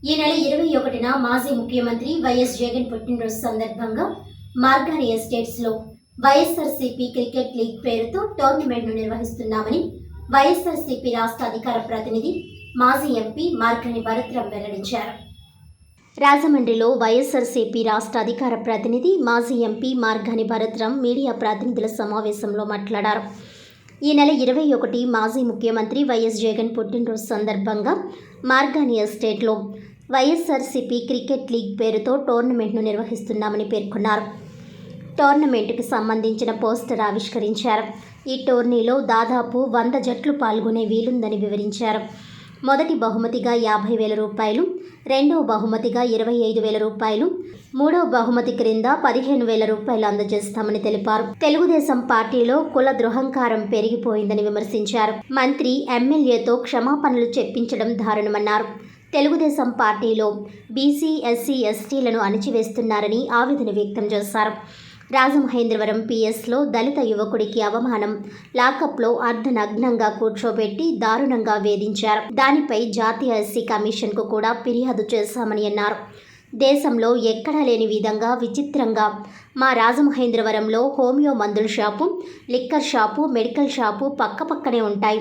ఈ నెల ఇరవై ఒకటిన మాజీ ముఖ్యమంత్రి వైఎస్ జగన్ పుట్టినరోజు సందర్భంగా మార్గాని ఎస్టేట్స్లో వైఎస్ఆర్సీపీ క్రికెట్ లీగ్ పేరుతో టోర్నమెంట్ను నిర్వహిస్తున్నామని వైఎస్ఆర్సీపీ రాష్ట్ర అధికార ప్రతినిధి మాజీ ఎంపీ మార్గని భరత్రం వెల్లడించారు. రాజమండ్రిలో వైఎస్ఆర్సీపీ రాష్ట్ర అధికార ప్రతినిధి మాజీ ఎంపీ మార్గాని భరత్రం మీడియా ప్రతినిధుల సమావేశంలో మాట్లాడారు. ఈ నెల ఇరవై ఒకటి మాజీ ముఖ్యమంత్రి వైఎస్ జగన్ పుట్టినరోజు సందర్భంగా మార్గాని ఎస్టేట్లో వైఎస్ఆర్సీపీ క్రికెట్ లీగ్ పేరుతో టోర్నమెంట్ను నిర్వహిస్తున్నామని పేర్కొన్నారు. టోర్నమెంట్కి సంబంధించిన పోస్టర్ ఆవిష్కరించారు. ఈ టోర్నీలో దాదాపు వంద జట్లు పాల్గొనే వీలుందని వివరించారు. మొదటి బహుమతిగా యాభై వేల రూపాయలు రెండవ బహుమతిగా ఇరవై ఐదు వేల రూపాయలు మూడవ బహుమతి క్రింద పదిహేను వేల రూపాయలు అందజేస్తామని తెలిపారు. తెలుగుదేశం పార్టీలో కుల దృహంకారం పెరిగిపోయిందని విమర్శించారు. మంత్రి ఎమ్మెల్యేతో క్షమాపణలు చెప్పించడం దారుణమన్నారు. తెలుగుదేశం పార్టీలో బీసీ ఎస్సీ ఎస్టీలను అణిచివేస్తున్నారని ఆవేదన వ్యక్తం చేశారు. రాజమహేంద్రవరం పిఎస్లో దళిత యువకుడికి అవమానం లాకప్లో అర్ధనగ్నంగా కూర్చోబెట్టి దారుణంగా వేధించారు. దానిపై జాతీయ ఎస్సీ కమిషన్కు కూడా ఫిర్యాదు చేశామని అన్నారు. దేశంలో ఎక్కడా లేని విధంగా విచిత్రంగా. మా రాజమహేంద్రవరంలో హోమియో మందుల shop liquor shop medical shop పక్కపక్కనే ఉంటాయి.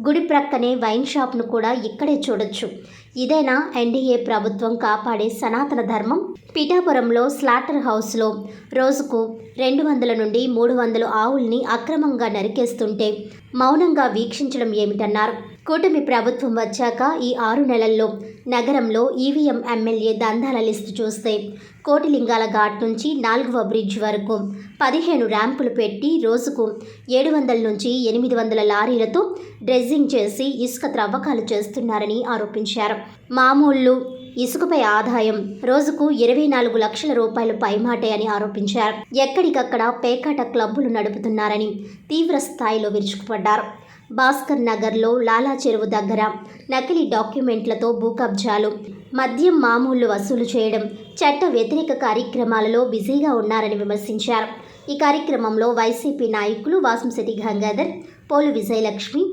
గుడి ప్రక్కనే వైన్ షాప్ను కూడా ఇక్కడే చూడొచ్చు. ఇదేనా ఎన్డీఏ ప్రభుత్వం కాపాడే సనాతన ధర్మం? పిఠాపురంలో స్లాటర్ హౌస్లో రోజుకు రెండు వందల నుండి మూడు వందలు ఆవుల్ని అక్రమంగా నరికేస్తుంటే మౌనంగా వీక్షించడం ఏమిటన్నారు? కూటమి ప్రభుత్వం వచ్చాక ఈ ఆరు నెలల్లో నగరంలో ఈవీఎం ఎమ్మెల్యే దందాల లిస్టు చూస్తే కోటిలింగాల ఘాట్ నుంచి నాలుగవ బ్రిడ్జ్ వరకు పదిహేను ర్యాంపులు పెట్టి రోజుకు ఏడు వందల నుంచి ఎనిమిది వందల లారీలతో డ్రెజ్జింగ్ చేసి ఇసుక త్రవ్వకాలు చేస్తున్నారని ఆరోపించారు. మామూళ్ళు ఇసుకపై ఆదాయం రోజుకు ఇరవై నాలుగు లక్షల రూపాయలు పైమాటే అని ఆరోపించారు. ఎక్కడికక్కడ పేకాట క్లబ్బులు నడుపుతున్నారని తీవ్ర స్థాయిలో విరుచుకుపడ్డారు. భాస్కర్ నగర్లో లాలా చెరువు దగ్గర నకిలీ డాక్యుమెంట్లతో భూ కబ్జాలు మద్యం మామూళ్ళు వసూలు చేయడం చట్ట వ్యతిరేక కార్యక్రమాలలో బిజీగా ఉన్నారని విమర్శించారు. ఈ కార్యక్రమంలో వైసీపీ నాయకులు వాసంశెట్టి గంగాధర్ పోలు విజయలక్ష్మి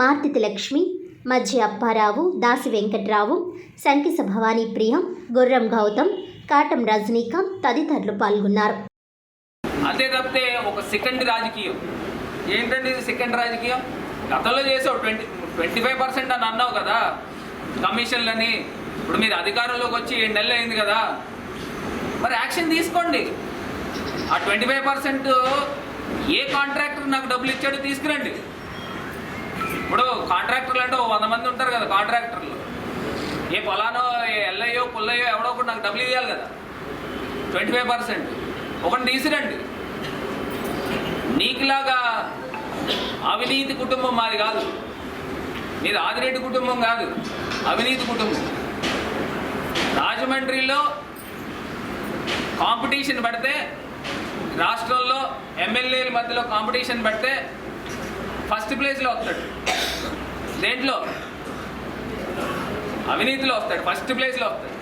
మార్తితి లక్ష్మి మధ్య అప్పారావు దాసి వెంకట్రావు సంకిస భవానీ ప్రియ గుర్రం గౌతమ్ కాటం రజనీకాంత్ తదితరులు పాల్గొన్నారు. అంతే తప్పితే ఒక సెకండ్ రాజకీయం. ఏంటంటే ఇది సెకండ్ రాజకీయం? గతంలో చేసావు ట్వంటీ ట్వంటీ ఫైవ్ పర్సెంట్ అని అన్నావు కదా కమిషన్లని. ఇప్పుడు మీరు అధికారంలోకి వచ్చి ఏడు నెలలు అయింది కదా. మరి యాక్షన్ తీసుకోండి. ఆ ట్వంటీ ఫైవ్ పర్సెంట్ ఏ కాంట్రాక్టర్ నాకు డబ్బులు ఇచ్చాడో తీసుకురండి. ఇప్పుడు కాంట్రాక్టర్లు అంటే ఓ వంద మంది ఉంటారు కదా కాంట్రాక్టర్లు. ఏ పొలానో ఏ ఎల్ఐయో పుల్లయ్యో ఎవడో ఒకటి నాకు డబ్బులు ఇవ్వాలి కదా. Twenty five percent. ఒకటి తీసిరండి నీకులాగా అవినీతి కుటుంబం మాది కాదు. మీరు ఆదిరెడ్డి కుటుంబం కాదు అవినీతి కుటుంబం. రాజమండ్రిలో కాంపిటీషన్ పెడితే రాష్ట్రంలో ఎమ్మెల్యేల మధ్యలో కాంపిటీషన్ పెడితే ఫస్ట్ ప్లేస్లో వస్తాడు. దేంట్లో? అవినీతిలో వస్తాడు ఫస్ట్ ప్లేస్లో వస్తాడు.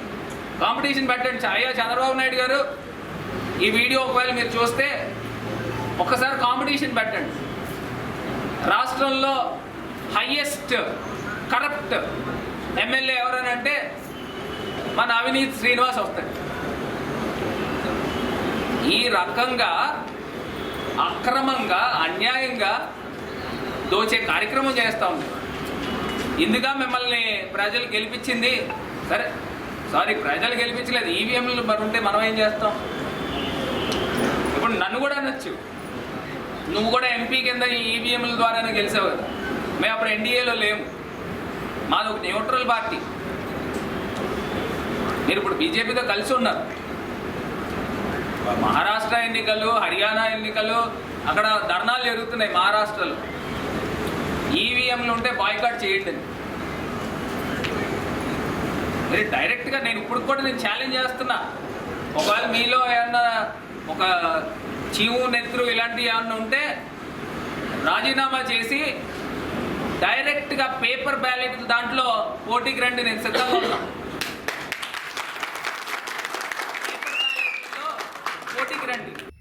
కాంపిటీషన్ పెట్టండి అయ్యా చంద్రబాబు నాయుడు గారు ఈ వీడియో ఒకవేళ మీరు చూస్తే ఒక్కసారి కాంపిటీషన్ పెట్టండి. రాష్ట్రంలో హయ్యెస్ట్ కరప్ట్ ఎమ్మెల్యే ఎవరని అంటే మన అవినీతి శ్రీనివాస్ వస్తాడు. ఈ రకంగా అక్రమంగా అన్యాయంగా దోచే కార్యక్రమం చేస్తూ ఉంది. ఇందుగా మిమ్మల్ని ప్రజలు గెలిపించింది. సరే సారీ ప్రజలు గెలిపించలేదు. ఈవీఎంలు మరి ఉంటే మనం ఏం చేస్తాం? ఇప్పుడు నన్ను కూడా అనొచ్చు. నువ్వు కూడా ఎంపీ కింద ఈ ఈవీఎంల ద్వారానే గెలిచావు కదా. మేము అప్పుడు ఎన్డీఏలో లేము. మాది ఒక న్యూట్రల్ పార్టీ మీరు ఇప్పుడు బీజేపీతో కలిసి ఉన్నారు. మహారాష్ట్ర ఎన్నికలు హర్యానా ఎన్నికలు అక్కడ ధర్నాలు జరుగుతున్నాయి మహారాష్ట్రలో. ఈవీఎంలు ఉంటే బాయ్కాట్ చేయండి. మీరు డైరెక్ట్గా నేను ఇప్పుడు కూడా నేను ఛాలెంజ్ చేస్తున్నా. ఒకవేళ మీలో ఏమన్నా ఒక చీము నెత్తురు ఇలాంటివి ఏమన్నా ఉంటే రాజీనామా చేసి డైరెక్ట్గా పేపర్ బ్యాలెట్ దాంట్లో పోటీకి రండి నేను సిద్ధంగా ఉన్నా పోటీకి రండి.